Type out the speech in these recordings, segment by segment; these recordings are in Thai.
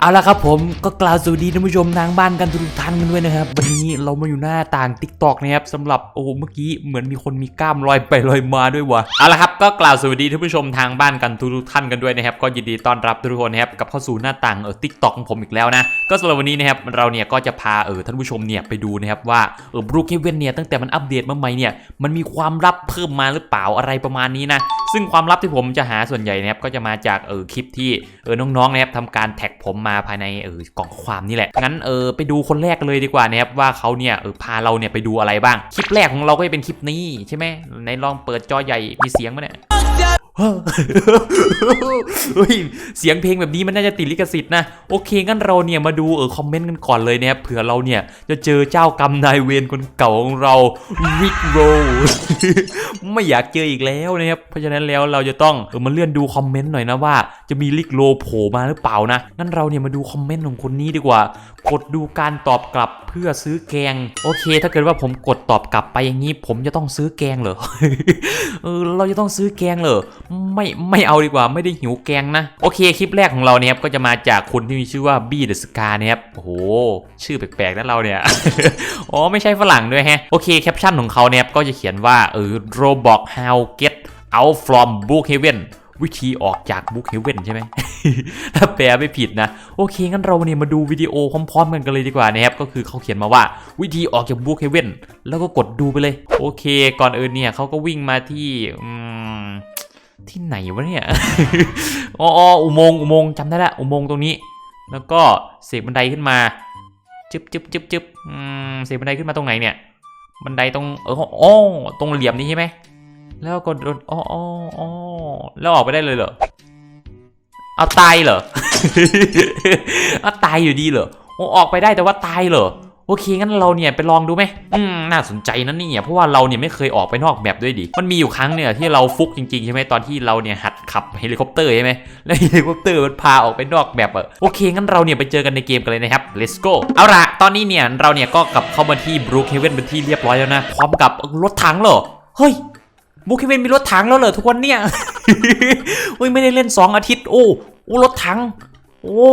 เอาละครับผมก็กล่าวสวัสดีท่านผู้ชมทางบ้านกันทุกท่านกันด้วยนะครับ วันนี้เรามาอยู่หน้าต่างติ๊กตอกนะครับสำหรับโอ้เมื่อกี้เหมือนมีคนมีกล้ามลอยไปลอยมาด้วยวะเอาละครับก็กล่าวสวัสดีท่านผู้ชมทางบ้านกันทุกท่านกันด้วยนะครับก็ยินดีต้อนรับทุกคนนะครับกับเข้าสู่หน้าต่างเออติ๊กตอกของผมอีกแล้วนะก็สำหรับวันนี้นะครับเราเนี่ยก็จะพาเออท่านผู้ชมเนี่ยไปดูนะครับว่าเออบรูคเฮเว่นเนี่ยตั้งแต่มันอัปเดตมาใหม่เนี่ยมันมีความลับเพิ่มมาหรือเปล่าอะไรประมาณนี้นะ ซึ่งความลับที่ผมจะหาส่วนใหญ่นะครับก็จะมาจากเออคลิปที่เออน้องๆนะครับทำการแท็กผมมาภายในเออกล่องความนี่แหละงั้นเออไปดูคนแรกเลยดีกว่านะครับว่าเขาเนี่ยเออพาเราเนี่ยไปดูอะไรบ้าง คลิปแรกของเราก็จะเป็นคลิปนี้ใช่ไหมในลองเปิดจอใหญ่มีเสียงไหมเนี่ย เฮ้ยเสียงเพลงแบบนี้มันน่าจะติดลิขสิทธิ์นะ โอเคงั้นเราเนี่ยมาดูเออคอมเมนต์กันก่อนเลยนะครับเผื่อเราเนี่ยจะเจอเจ้ากรรมนายเวรคนเก่าของเราริกโรไม่อยากเจออีกแล้วนะครับเพราะฉะนั้นแล้วเราจะต้องเออมาเลื่อนดูคอมเมนต์หน่อยนะว่า จะมีลิกโลโผล่มาหรือเปล่านะงั้นเราเนี่ยมาดูคอมเมนต์ของคนนี้ดีกว่า กดดูการตอบกลับเพื่อซื้อแกง โอเค ถ้าเกิดว่าผมกดตอบกลับไปอย่างนี้ ผมจะต้องซื้อแกงเหรอเออเราจะต้องซื้อแกงเหรอ ไม่ไม่เอาดีกว่าไม่ได้หิวแกงนะ โอเคคลิปแรกของเราเนี่ยครับก็จะมาจากคนที่มีชื่อว่าบี้เดอะสกาเนะครับโอ้โห ชื่อแปลกๆนะเราเนี่ย อ๋อ ไม่ใช่ฝรั่งด้วยแฮะ โอเคแคปชั่นของเขาเนี่ยก็จะเขียนว่าเออ Roblox how get out from Brookhaven วิธีออกจาก Brookhaven ใช่ไหม ถ้าแปลไม่ผิดนะ โอเค งั้นเราเนี่ยมาดูวิดีโอพร้อมๆกันกันเลยดีกว่านะครับ ก็คือเขาเขียนมาว่าวิธีออกจาก Brookhaven แล้วก็กดดูไปเลย โอเค ก่อนอื่นเนี่ยเขาก็วิ่งมาที่อืม ที่ไหนวะเนี่ยอ๋ออ,อุโมงค์อุโมงค์จำได้ละอุโมงค์ตรงนี้ แล้วก็เสกบันไดขึ้นมาจึ๊บจึ๊บจึ๊บจึ๊บอืมเสกบันไดขึ้นมาตรงไหนเนี่ยบันไดตรงเอออ๋อตรงเหลี่ยมนี้ใช่ไหมแล้วก็โดนอ๋ออ๋ออ๋อแล้วออกไปได้เลยเหรอเอาตายเหรอเอาตายอยู่ดีเหรอโอ้ออกไปได้แต่ว่าตายเหรอ โอเคงั้นเราเนี่ยไปลองดูไหมอืมน่าสนใจนะเนี่ยเพราะว่าเราเนี่ยไม่เคยออกไปนอกแบบด้วยดิมันมีอยู่ครั้งเนี่ยที่เราฟุกจริงๆใช่ไหมตอนที่เราเนี่ยหัดขับเฮลิคอปเตอร์ใช่ไหมแล้วเฮลิคอปเตอร์มันพาออกไปนอกแบบอะโอเคงั้นเราเนี่ยไปเจอกันในเกมกันเลยนะครับ let's go เอาละตอนนี้เนี่ยเราเนี่ยก็กลับเข้ามาที่ Brookhaven เป็นที่เรียบร้อยแล้วนะพร้อมกับรถถังเหรอเฮ้ยบุคเฮเวนมีรถถังแล้วเหรอทุกวันเนี่ยเฮ้ยไม่ได้เล่น 2 อาทิตย์โอ้โอ้รถถัง โอ้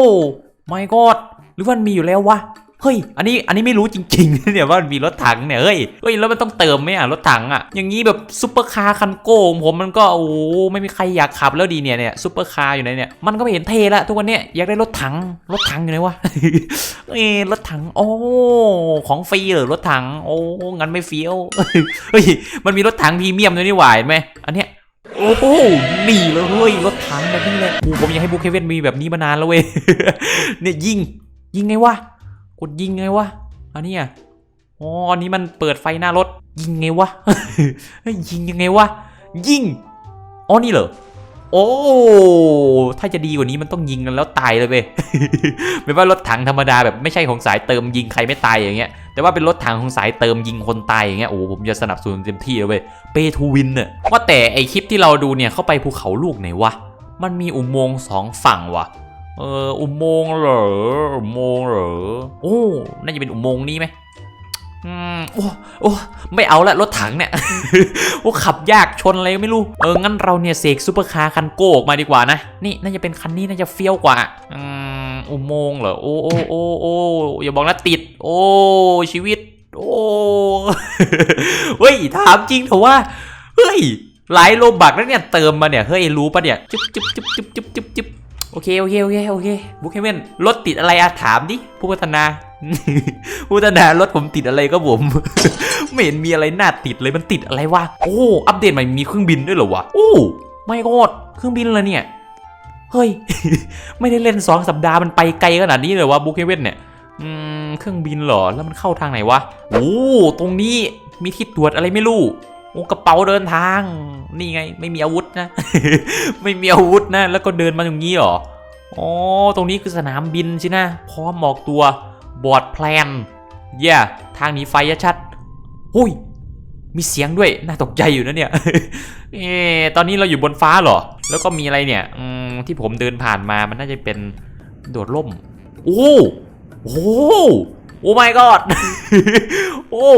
ไม่กอดหรือว่ามันมีอยู่แล้ววะ เฮ้ย อันนี้ อันนี้ไม่รู้จริงๆ เนี่ยว่ามีรถถังเนี่ย เฮ้ย เฮ้ย แล้วมันต้องเติมไหมอะรถถังอะ อย่างนี้แบบซุปเปอร์คาร์คันโก้ของผมมันก็ โอ้ไม่มีใครอยากขับแล้วดีเนี่ยเนี่ยซุปเปอร์คาร์อยู่ไหนเนี่ย มันก็ไม่เห็นเทละทุกวันเนี่ยอยากได้รถถัง รถถังอยู่ไหนวะ เอ้ยรถถัง โอ้ ของฟรีเหรอรถถัง โอ้ งั้นไม่เฟี้ยว เฮ้ย มันมีรถถังพรีเมียมด้วยนี่หวาเห็นไหมอันเนี้ยโอ้โหนี่เลยเฮ้ยรถถังแบบนี้เลยผมอยากให้บุคเคเว่นมีแบบนี้มานานแล้วเว้ย เนี่ยยิง ยิงไงวะ กดยิงไงวะอันนี้ยอ๋ออันนี้มันเปิดไฟหน้ารถ ยิงไงวะยิงยังไงวะยิงอ๋อนี่เหรอโอ้ ถ้าจะดีกว่านี้มันต้องยิงกันแล้วตายเลยเว้ยไม่ว่ารถถังธรรมดาแบบไม่ใช่ของสายเติมยิงใครไม่ตายอย่างเงี้ย แต่ว่าเป็นรถถังของสายเติมยิงคนตายอย่างเงี้ย โอ้ผมจะสนับสนุนเต็มที่เลยเว้ย เปทูวินเน่ะว่าแต่ไอคลิปที่เราดูเนี่ยเข้าไปภูเขาลูกไหนวะ มันมีอุโมงค์สองฝั่งวะ เอออุโมงค์เหรออุโมงค์เหรอโอ้น่าจะเป็นอุโมงค์นี้ไหมอืมโอ้โอ้ไม่เอาละรถถังเนี่ยโอ้ขับยากชนอะไรก็ไม่รู้เอองั้นเราเนี่ยเสกซูเปอร์คาร์คันโก้ออกมาดีกว่านะนี่น่าจะเป็นคันนี้น่าจะเฟี้ยวกว่าอืมอุโมงค์เหรอโอ้โอ้โอ้โอ้อย่าบอกนะติด โอ้ชีวิต โอ้เฮ้ยถามจริงเถอะว่าเฮ้ยหลายโลบักแล้วเนี่ยเติมมาเนี่ยเฮ้ยรู้ปะเนี่ยจุ๊บจุ๊บจุ๊บจุ๊บจุ๊บจุ๊บจุ๊บ โอเคโอเคโอเคโอเคบุ๊คเฮเว่นรถติดอะไรอะถามดิผู้พัฒนา ผู้พัฒนารถผมติดอะไรก็ผม ไม่เห็นมีอะไรน่าติดเลยมันติดอะไรวะโอ้อัปเดตใหม่มีเครื่องบินด้วยเหรอวะโอ้ไม่กอดเครื่องบินเลยเนี่ยเฮ้ย ไม่ได้เล่นสองสัปดาห์มันไปไกลขนาดนี้เลยวะบุ๊คเฮเว่นเนี่ยอืมเครื่องบินเหรอ แล้วมันเข้าทางไหนวะ โอ้ ตรงนี้มีที่ตรวจอะไรไม่รู้ โอ้กระเป๋าเดินทาง นี่ไง ไม่มีอาวุธนะ ไม่มีอาวุธนะ แล้วก็เดินมาอย่างนี้หรออ๋อตรงนี้คือสนามบินใช่นะ พร้อมออกตัวบอร์ดแพลนเย่ทางหนีไฟชัดหุยมีเสียงด้วย น่าตกใจอยู่นะเนี่ย เอตอนนี้เราอยู่บนฟ้าเหรอ แล้วก็มีอะไรเนี่ยอที่ผมเดินผ่านมามันน่าจะเป็นโดดร่ม โอ้ โอ้ โอ้ my god โอ้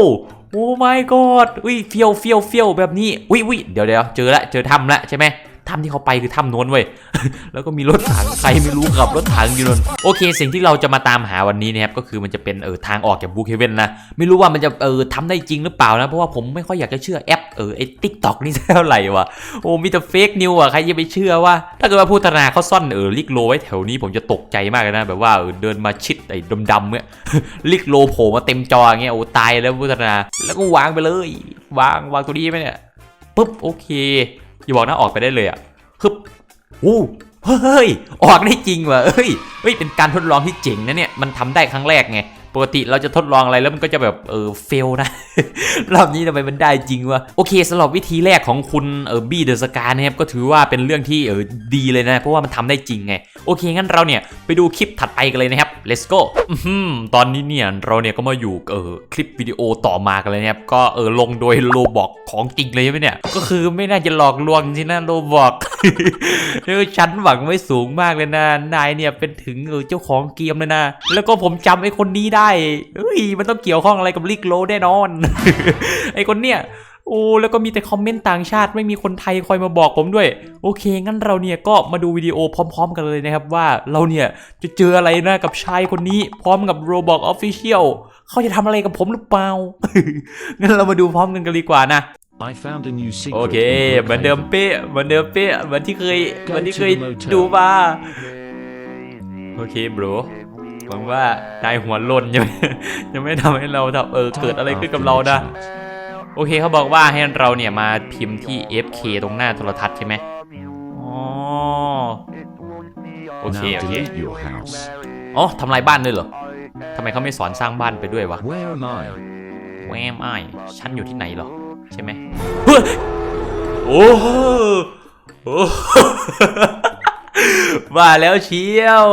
โอ้ my god อุ้ยเฟียวเฟียวเฟียวแบบนี้อุ้ยอุ้ยเดี๋ยวเดี๋ยวเจอละเจอถ้ำละใช่ไหม ถ้ำที่เขาไปคือถ้ำโน้นเว้ย แล้วก็มีรถถังใครไม่รู้ขับรถถังอยู่นนโอเค สิ่งที่เราจะมาตามหาวันนี้นะครับก็คือมันจะเป็นเออทางออกจากบูเคเว่นนะ ไม่รู้ว่ามันจะเออทำได้จริงหรือเปล่านะ เพราะว่าผมไม่ค่อยอยากจะเชื่อแอปเออไอ้ทิกตอกนี่เท่าไหร่วะ โอ้มีแต่เฟกนิวอะใครจะไปเชื่อว่า ถ้าเกิดว่าผู้พัฒนาเขาซ่อนเออลิกโลไว้แถวนี้ผมจะตกใจมากเลยนะแบบว่าเออเดินมาชิดไอ้ดำๆเนี่ยลิกโลโผล่มาเต็มจออย่างเงี้ยโอ้ตายแล้วผู้พัฒนาแล้วก็วางไปเลยวางวางตัวนี้ไหมเนี่ยปุ๊บโอเค อย่าบอกนะออกไปได้เลยอะฮึบอู้เฮ้ย ออกได้จริงว่ะเอ้ยเฮ้ย เป็นการทดลองที่เจ๋งนะเนี่ย มันทำได้ครั้งแรกไง ปกติเราจะทดลองอะไรแล้วมันก็จะแบบเออเฟลนะ รอบนี้ทำไมมันได้จริงวะโอเคสำหรับวิธีแรกของคุณเออบี้เดอะสกานะครับก็ถือว่าเป็นเรื่องที่เออดีเลยนะ เพราะว่ามันทำได้จริงไง โอเค งั้นเราเนี่ยไปดูคลิปถัดไปกันเลยนะครับ let's go ตอนนี้เนี่ยเราเนี่ยก็มาอยู่เออคลิปวิดีโอต่อมากันเลยนะครับก็เออลงโดยโลบอกของจริงเลยใช่ไหมเนี่ยก็คือไม่น่าจะหลอกลวงจรินะโลบอกเออฉันหวังไว้สูงมากเลยนะนายเนี่ยเป็นถึงเออเจ้าของเกมเลยนะ แล้วก็ผมจำไอ้คนนี้ได้เอ้ยมันต้องเกี่ยวข้องอะไรกับลิกโลแน่นอน ไอ้คนเนี่ยโอ้แล้วก็มีแต่คอมเมนต์ต่างชาติไม่มีคนไทยคอยมาบอกผมด้วย โอเค งั้นเราเนี่ยก็มาดูวิดีโอพร้อม ๆ กันเลยนะครับว่าเราเนี่ยจะเจออะไรนะกับชายคนนี้ พร้อมกับ Roblox Official เขาจะทำอะไรกับผมหรือเปล่า งั้นเรามาดูพร้อมกันกันดีกว่านะ I found a new secret. โอเค in เหมือนเดิม Brookhaven. เป๊ะเหมือนเดิมเป๊ะเหมือนที่เคย Go เหมือนที่ to เคย the motel. ดูมาโอเคบร หวังว่านายหัวโลนยังไม่ยังไม่ทำให้เราทำเออเกิดอะไรขึ้นกับเรานะโอเคเขาบอกว่าให้เราเนี่ยมาพิมพ์ที่ FK ตรงหน้าโทรทัศน์ใช่ไหมอ๋อโอเค Now โอเค delete your house. อ๋อทำลายบ้านด้วยเหรอทำไมเขาไม่สอนสร้างบ้านไปด้วยวะ Where am I? แวมไอฉันอยู่ที่ไหนเหรอ ใช่ไหมเฮ้ยโอ้โหโอ้โหว่าแล้วเชียว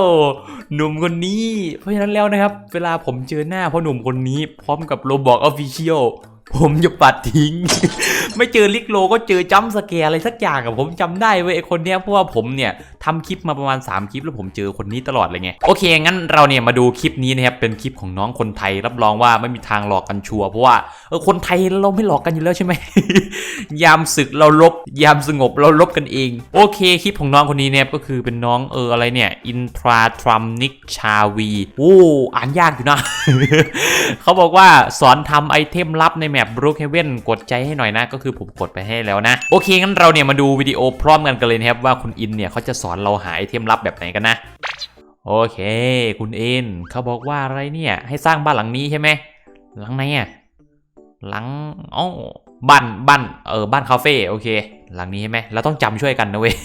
หนุ่มคนนี้ เพราะฉะนั้นแล้วนะครับ เวลาผมเจอหน้าพ่อหนุ่มคนนี้ พร้อมกับโรบอกออฟฟิเชียล ผมจะปัดทิ้ง ไม่เจอลิกโลก็เจอจัมสแกร์อะไรสักอย่างอะผมจำได้เว้ยไอคนเนี้ยเพราะว่าผมเนี่ยทำคลิปมาประมาณ 3 คลิปแล้วผมเจอคนนี้ตลอดเลยไงโอเค งั้นเราเนี่ยมาดูคลิปนี้นะครับเป็นคลิปของน้องคนไทยรับรองว่าไม่มีทางหลอกกันชัวร์เพราะว่าเออคนไทยเราไม่หลอกกันอยู่แล้วใช่ไหมยามศึกเราลบ ยามสงบเราลบกันเอง โอเคคลิปของน้องคนนี้เนี่ยก็คือเป็นน้องเอออะไรเนี่ยอินทราทรัมนิกชาวีโอ้อ่านยากอยู่นะเขาบอกว่าสอนทำไอเทมลับในแมปบรูคเฮเว่นกดใจให้หน่อยนะ ก็คือผมกดไปให้แล้วนะ โอเคงั้นเราเนี่ยมาดูวิดีโอพร้อมกันกันเลยนะครับว่าคุณอินเนี่ยเขาจะสอนเราหาไอเทมลับแบบไหนกันนะ โอเค คุณอินเขาบอกว่าอะไรเนี่ยให้สร้างบ้านหลังนี้ใช่ไหมหลังไหนอะหลังอ๋อบ้านบ้านเออบ้านคาเฟ่โอเค หลังนี้ใช่ไหมเราต้องจำช่วยกันนะเว้ย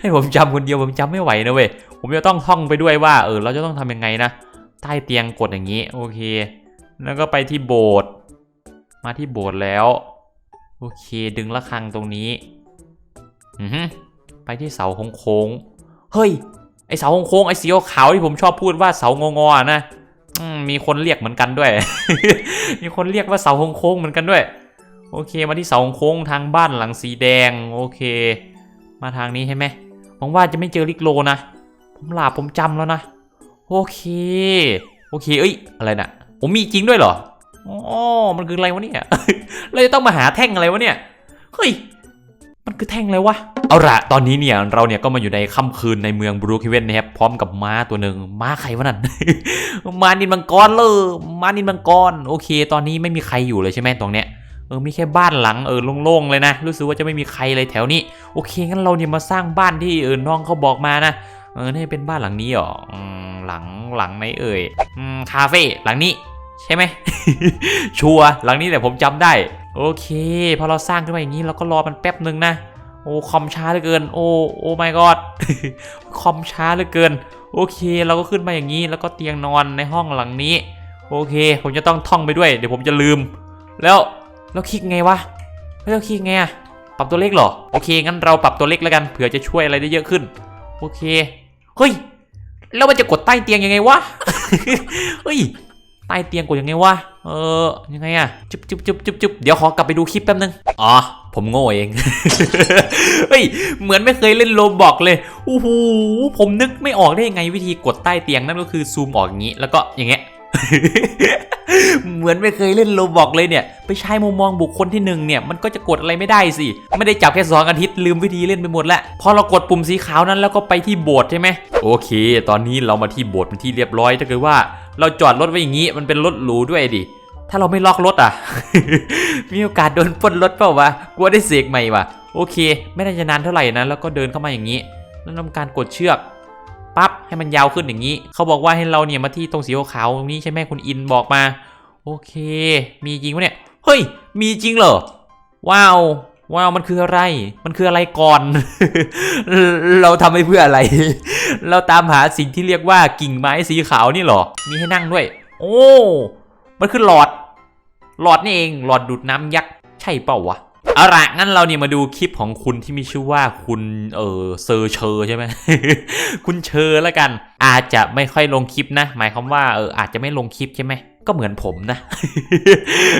ให้ผมจำคนเดียวผมจำไม่ไหวนะเว้ยผมจะต้องท่องไปด้วยว่าเออเราจะต้องทำยังไงนะใต้เตียงกดอย่างนี้ โอเค แล้วก็ไปที่โบสถ์ มาที่โบสถ์แล้ว โอเคดึงระฆังตรงนี้อือไปที่เสาโค้งเฮ้ย ไอเสาโค้งไอสีขาวที่ผมชอบพูดว่าเสางงอะนะมีคนเรียกเหมือนกันด้วย มีคนเรียกว่าเสาโค้งเหมือนกันด้วย โอเค มาที่เสาโค้งทางบ้านหลังสีแดง โอเค มาทางนี้ใช่ไหมหวังว่าจะไม่เจอลิกโลนะ ผมหลาบผมจำแล้วนะ โอเค โอเค เอ้ย อะไรนะผมมีจริงด้วยเหรอ อ๋อ มันคืออะไรวะเนี่ย เราจะต้องมาหาแท่งอะไรวะเนี่ย เฮ้ย มันคือแท่งอะไรวะ เอาละตอนนี้เนี่ยเราเนี่ยก็มาอยู่ในค่ำคืนในเมืองบรูคเวนนะครับ พร้อมกับม้าตัวหนึ่งม้าใครวะนั่น ม้านินมังกรเลยม้านินมังกร โอเค ตอนนี้ไม่มีใครอยู่เลยใช่ไหมตรงเนี้ย เออ มีแค่บ้านหลังเออโล่งๆเลยนะ รู้สึกว่าจะไม่มีใครเลยแถวนี้ โอเค งั้นเราเนี่ยมาสร้างบ้านที่เออน้องเขาบอกมานะ เออ นี่เป็นบ้านหลังนี้หรอหลังหลังไหนเอ่ยอืมคาเฟ่หลังนี้ ใช่ไหม ชัวร์หลังนี้แต่ผมจำได้ โอเค พอเราสร้างขึ้นมาอย่างนี้เราก็รอมันแป๊บหนึ่งนะ โอ้คอมช้าเหลือเกิน โอ้โอ้ my god คอมช้าเหลือเกิน โอเค เราก็ขึ้นมาอย่างนี้แล้วก็เตียงนอนในห้องหลังนี้ โอเค ผมจะต้องท่องไปด้วย เดี๋ยวผมจะลืม แล้วแล้วคลิกไงวะแล้วคลิกไงอะปรับตัวเล็กเหรอ โอเค งั้นเราปรับตัวเล็กแล้วกัน เผื่อจะช่วยอะไรได้เยอะขึ้น โอเค เฮ้ย แล้วมันจะกดใต้เตียงยังไงวะ เฮ้ย ใต้เตียงกดยังไงวะ เออ ยังไงอะจุ๊บจุ๊บจุ๊บจุ๊บจุ๊บเดี๋ยวขอกลับไปดูคลิปแป๊บนึง อ๋อ ผมโง่เอง เฮ้ย เหมือนไม่เคยเล่นโลบอกเลยโอ้โหผมนึกไม่ออกได้ยังไงวิธีกดใต้เตียงนั่นก็คือซูมออกอย่างนี้ แล้วก็อย่างเงี้ย เหมือนไม่เคยเล่นโลบอกเลยเนี่ย ไปใช้มุมมองบุคคลที่หนึ่งเนี่ย มันก็จะกดอะไรไม่ได้สิ ไม่ได้จับแค่สองอาทิตย์ลืมวิธีเล่นไปหมดล้วพอเรากดปุ่มสีขาวนั้นแล้วก็ไปที่โบสถ์ใช่ไหม โอเค ตอนนี้เรามาที่โบสถ์เป็นที่เรียบร้อยถ้าเกิดว่า เราจอดรถไว้อย่างนี้ มันเป็นรถหรูด้วยดิ ถ้าเราไม่ล็อกรถอะ มีโอกาสโดนปล้นรถเปล่าวะ กลัวได้เสกใหม่วะโอเค ไม่น่าจะนานเท่าไหร่นะ แล้วก็เดินเข้ามาอย่างนี้ แล้วทำการกดเชือกปั๊บให้มันยาวขึ้นอย่างนี้ เขาบอกว่าให้เราเนี่ยมาที่ตรงสีขาวตรงนี้ใช่ไหมคุณอินบอกมา โอเค มีจริงวะเนี่ย เฮ้ย มีจริงเหรอ ว้าว ว้าวมันคืออะไร มันคืออะไรก่อน เราทำไปเพื่ออะไร เราตามหาสิ่งที่เรียกว่ากิ่งไม้สีขาวนี่หรอ มีให้นั่งด้วย โอ้ มันคือหลอด หลอดนี่เอง หลอดดูดน้ำยักษ์ ใช่เปล่าวะเอาละงั้นเราเนี่ยมาดูคลิปของคุณที่มีชื่อว่าคุณเออเซอร์เชอร์ใช่ไหมคุณเชอร์แล้วกัน อาจจะไม่ค่อยลงคลิปนะ หมายความว่าเอออาจจะไม่ลงคลิปใช่ไหม ก็เหมือนผมนะ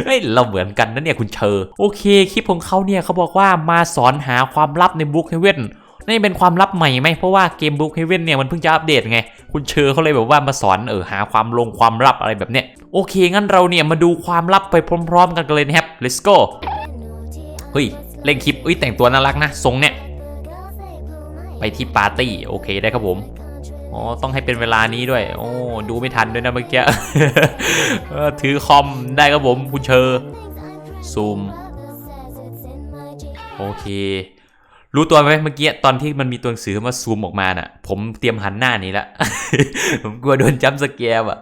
เฮ้ยเราเหมือนกันนะเนี่ยคุณเชอร์โอเคคลิปของเขาเนี่ยเขาบอกว่ามาสอนหาความลับในบุ๊กเฮเว่นนี่เป็นความลับใหม่ไหมเพราะว่าเกมบุ๊กเฮเว่นเนี่ยมันเพิ่งจะอัปเดตไง คุณเชอร์เขาเลยแบบว่ามาสอนเออหาความลงความลับอะไรแบบเนี้ยโอเค งั้นเราเนี่ยมาดูความลับไปพร้อม ๆ กันกันเลยนะครับ let's go เฮ้ยเล่นคลิปเอ้ยแต่งตัวน่ารักนะทรงเนี่ยไปที่ปาร์ตี้โอเคได้ครับผม อ๋อ ต้องให้เป็นเวลานี้ด้วย โอ้ ดูไม่ทันด้วยนะเมื่อกี้ถือคอมได้ครับผมคุณเชอร์ซูม โอเค รู้ตัวไหมเมื่อกี้ตอนที่มันมีตัวหนังสือมาซูมออกมาน่ะ ผมเตรียมหันหน้านี้ละ ผมกลัวโดนจัมสแกร์อะ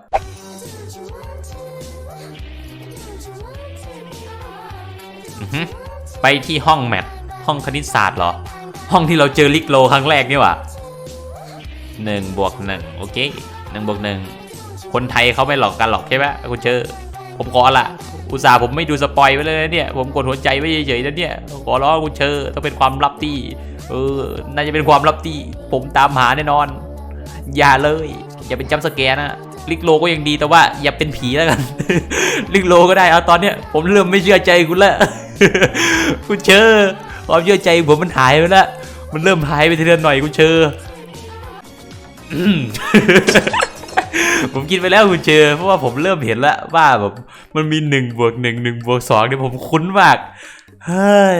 ไปที่ห้องแมทห้องคณิตศาสตร์เหรอ ห้องที่เราเจอลิกโลครั้งแรกนี่หว่า หนึ่งบวกหนึ่งโอเคหนึ่งบวกหนึ่งคนไทยเขาไม่หลอกกันหรอกใช่ไหมคุณเจอร์ผมขอละอุตส่าห์ผมไม่ดูสปอยไว้เลยนะเนี่ย ผมกดหัวใจไว้เฉยๆนะเนี่ย ขอร้องคุณเชอร์ต้องเป็นความลับที่เออน่าจะเป็นความลับที่ผมตามหาแน่นอน อย่าเลย อย่าเป็นจัมสแกร์นะลิกโลก็ยังดีแต่ว่าอย่าเป็นผีแล้วกัน ลิกโลก็ได้เอาตอนเนี้ยผมเริ่มไม่เชื่อใจคุณล้วคุณเชอร์ความเชื่อใจผมมันหายไปล้วมันเริ่มหายไปทีละหน่อยคุณเชอร์ ผมคิดไปแล้วคุณเชอร์เพราะว่าผมเริ่มเห็นแล้วว่าแบบมันมีหนึ่งบวกหนึ่งหนึ่งบวกสองเนี่ยผมคุ้นมาก เฮ้ย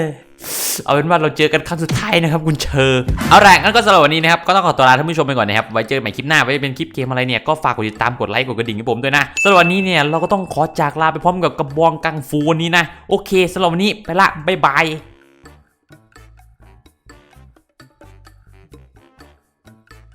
เอาเป็นว่าเราเจอกันครั้งสุดท้ายนะครับคุณเชอร์เอาละงั้นก็สำหรับวันนี้นะครับก็ต้องขอตัวลาท่านผู้ชมไปก่อนนะครับไว้เจอกันใหม่คลิปหน้าไว้เป็นคลิปเกมอะไรเนี่ยก็ฝากกดติดตามกดไลค์กดกระดิ่งให้ผมด้วยนะสำหรับวันนี้เนี่ยเราก็ต้องขอจากลาไปพร้อมกับกระบองกังฟูวันนี้นะโอเคสำหรับวันนี้ไปละบ๊ายบาย